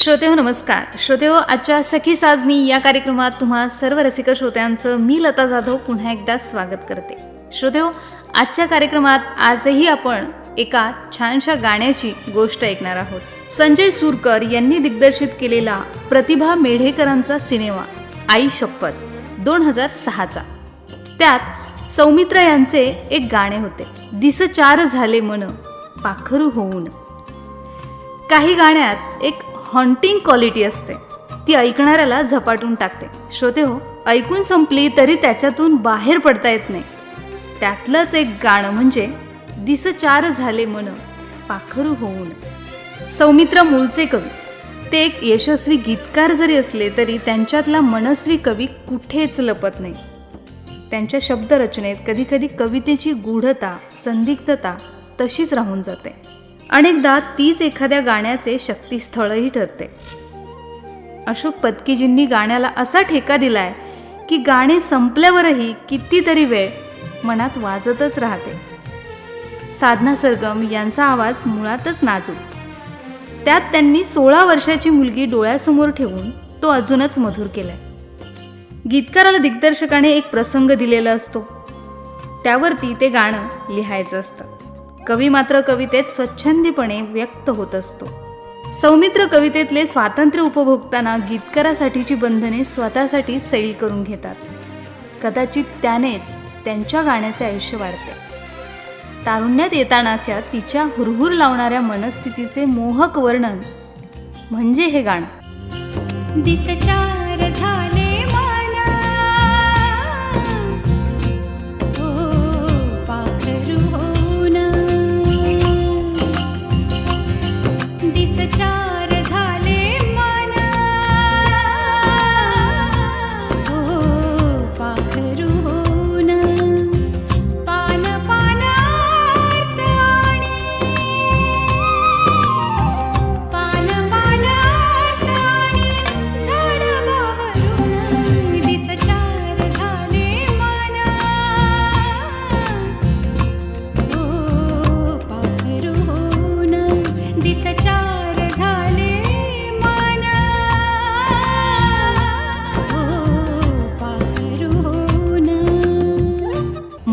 श्रोतेहो नमस्कार. श्रोतेहो आजच्या सखी साजनी या कार्यक्रमात तुम्हा सर्व रसिक श्रोत्यांचं मी लता जाधव पुन्हा एकदा स्वागत करते. श्रोतेहो आजच्या कार्यक्रमात आजही आपण एका छानशा गाण्याची गोष्ट ऐकणार आहोत. संजय सुरकर यांनी दिग्दर्शित केलेला प्रतिभा मेढेकरांचा सिनेमा आई शपथ दोन हजार सहाचा. त्यात सौमित्र यांचे एक गाणे होते दिस चार झाले मन पाखरू होऊन. काही गाण्यात एक हॉन्टिंग क्वालिटी असते. ती ऐकणाऱ्याला झपाटून टाकते. श्रोते हो ऐकून संपली तरी त्याच्यातून बाहेर पडता येत नाही. त्यातलंच एक गाणं म्हणजे दिस चार झाले मन पाखरू होऊन. सौमित्र मूळचे कवी. ते एक यशस्वी गीतकार जरी असले तरी त्यांच्यातला मनस्वी कवी कुठेच लपत नाही. त्यांच्या शब्दरचनेत कधीकधी कवितेची गूढता संदिग्धता तशीच राहून जाते. अनेकदा तीच एखाद्या गाण्याचे शक्तीस्थळही ठरते. अशोक पत्कीजींनी गाण्याला असा ठेका दिलाय की गाणे संपल्यावरही कितीतरी वेळ मनात वाजतच राहते. साधना सरगम यांचा आवाज मुळातच नाजूक. त्यात त्यांनी सोळा वर्षाची मुलगी डोळ्यासमोर ठेवून तो अजूनच मधुर केलाय. गीतकाराला दिग्दर्शकाने एक प्रसंग दिलेला असतो. त्यावरती ते गाणं लिहायचं असतं. कवी मात्र कवितेत स्वच्छंदीपणे व्यक्त होत असतो. सौमित्र कवितेतले स्वातंत्र्य उपभोगताना गीतकारासाठीची बंधने स्वतःसाठी सैल करून घेतात. कदाचित त्यानेच त्यांच्या गाण्याचे आयुष्य वाढते. तारुण्यात येतानाच्या तिच्या हुरहुर लावणाऱ्या मनस्थितीचे मोहक वर्णन म्हणजे हे गाणं. दिस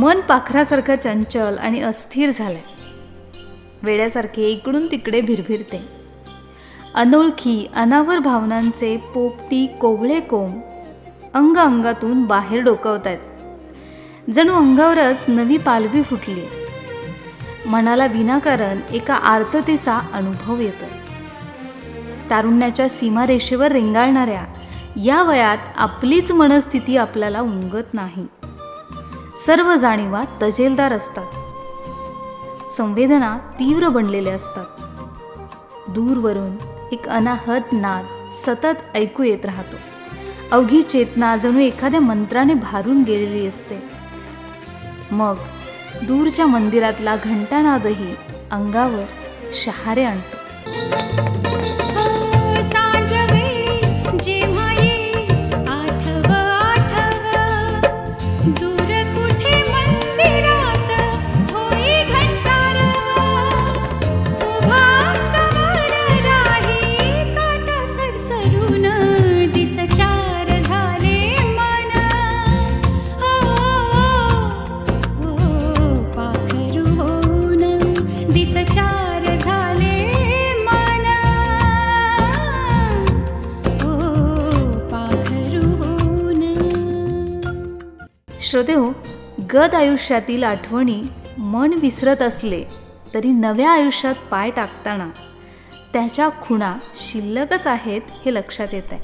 मन पाखरासारखं चंचल आणि अस्थिर झालंय. वेड्यासारखे इकडून तिकडे भिरभिरते. अनोळखी अनावर भावनांचे पोपटी कोवळे कोंब अंग अंगातून बाहेर डोकवत आहेत जणू अंगावरच नवी पालवी फुटली. मनाला विनाकारण एका आर्ततेचा अनुभव येतो तारुण्याच्या सीमारेषेवर रेंगाळणाऱ्या या वयात आपलीच मनस्थिती आपल्याला उमगत नाही. सर्व जाणीवा तजेलदार असतात. संवेदना तीव्र बनलेल्या असतात. दूरवरून एक अनाहत नाद सतत ऐकू येत राहतो. अवघी चेतना जणू एखाद्या मंत्राने भारून गेलेली असते. मग दूरच्या मंदिरातला घंटानादही अंगावर शहारे आणतो. श्रोते हो गत आयुष्यातील आठवणी मन विसरत असले तरी नव्या आयुष्यात पाय टाकताना त्याच्या खुणा शिल्लकच आहेत हे लक्षात येत आहे.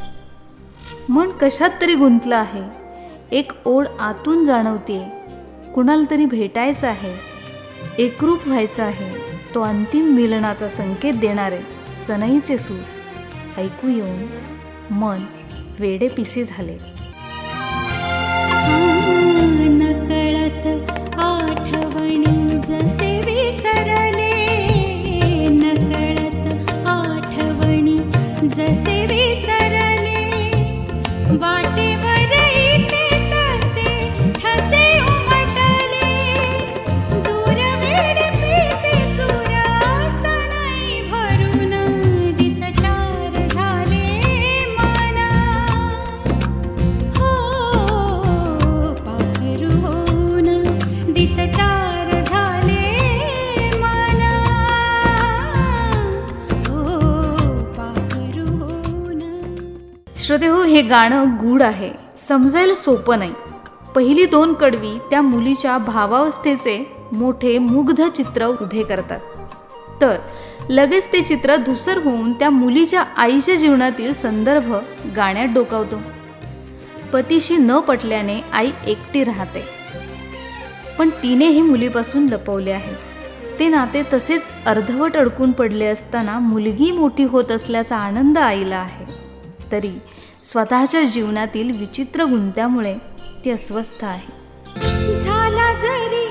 मन कशात तरी गुंतलं आहे एक ओढ आतून जाणवते कुणाला तरी भेटायचं आहे एकरूप व्हायचं आहे तो अंतिम मिलनाचा संकेत देणारे सनईचे सूर. ऐकू येऊन मन वेडे पिसे झाले. Jesus हे गाणं गूढ आहे. समजायला सोपं नाही. पहिली दोन कडवी त्या मुलीच्या भावावस्थेचे मोठे मुग्ध चित्र उभे करतात. तर लगेच ते चित्र धुसर होऊन त्या मुलीच्या आईच्या जीवनातील संदर्भ गाण्यात डोकावतो. पतीशी न पटल्याने आई एकटी राहते. पण तिने हे मुलीपासून लपवले आहे. ते नाते तसेच अर्धवट अडकून पडले असताना मुलगी मोठी होत असल्याचा आनंद आईला आहे. तरी स्वतःच्या जीवनातील विचित्र गुंत्यामुळे ती अस्वस्थ आहे. झाला जरी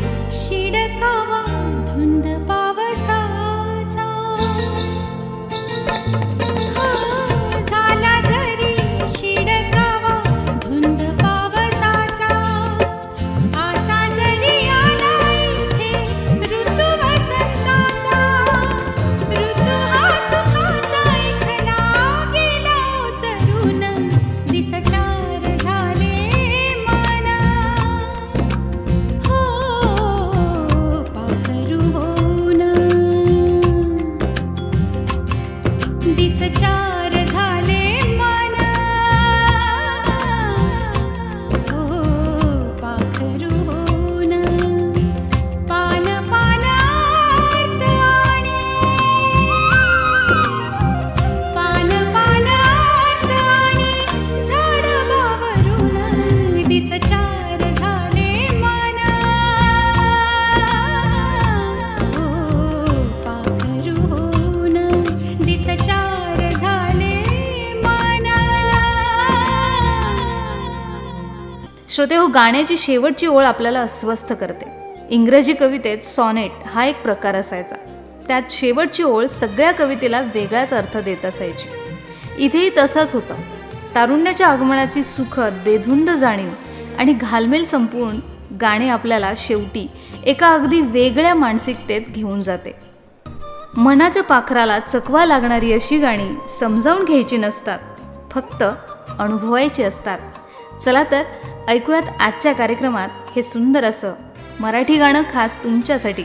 श्रोते हो गाण्याची शेवटची ओळ आपल्याला अस्वस्थ करते. इंग्रजी कवितेत सॉनेट हा एक प्रकार असायचा. त्यात शेवटची ओळ सगळ्या कवितेला वेगळाच अर्थ देत असायची. इथेही तसंच होतं. तारुण्याच्या आगमनाची सुखद बेधुंद जाणीव आणि घालमेल संपूर्ण गाणे आपल्याला शेवटी एका अगदी वेगळ्या मानसिकतेत घेऊन जाते. मनाच्या पाखराला चकवा लागणारी अशी गाणी समजावून घ्यायची नसतात. फक्त अनुभवायची असतात. चला तर ऐकूयात आजच्या कार्यक्रमात हे सुंदर असं मराठी गाणं खास तुमच्यासाठी.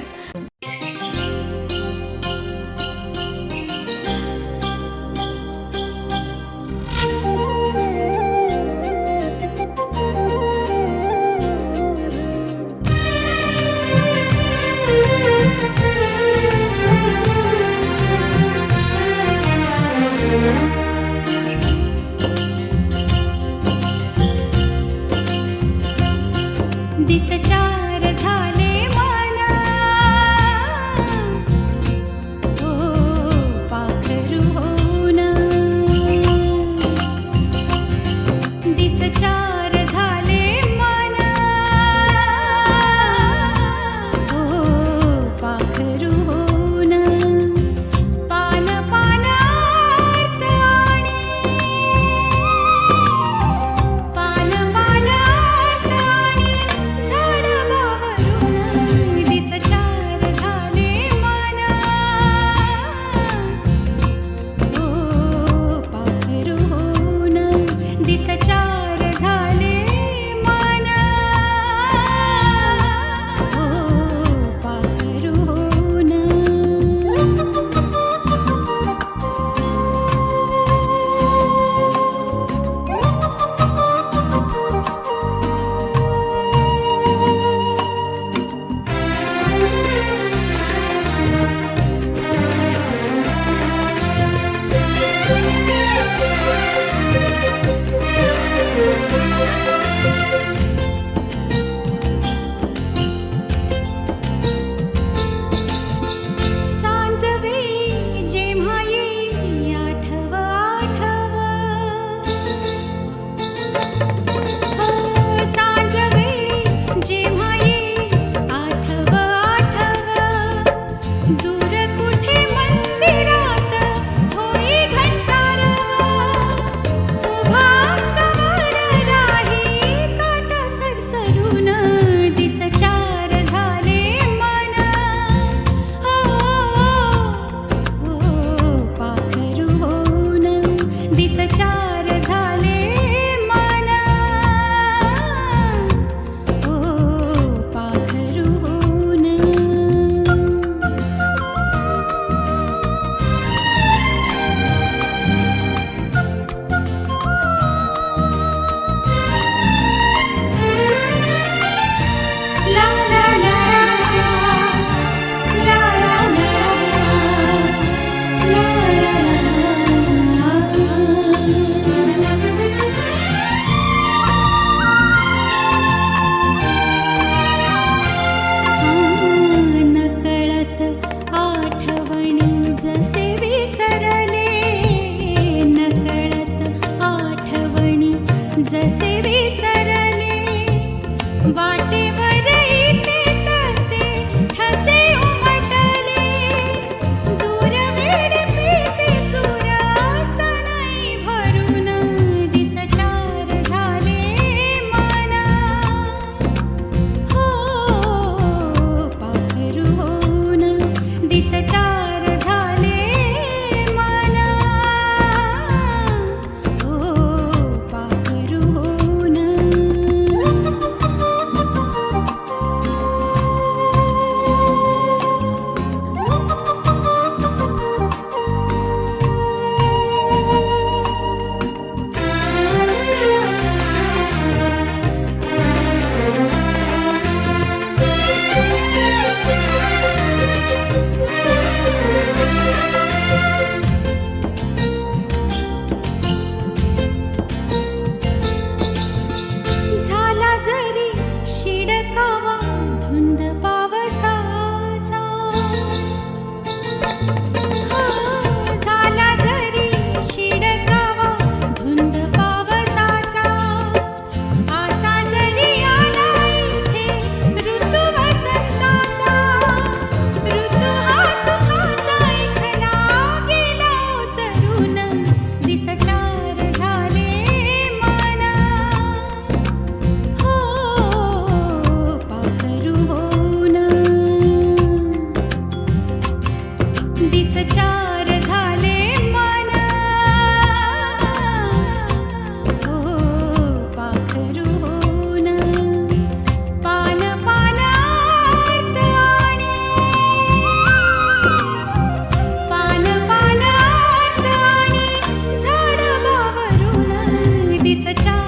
fecha.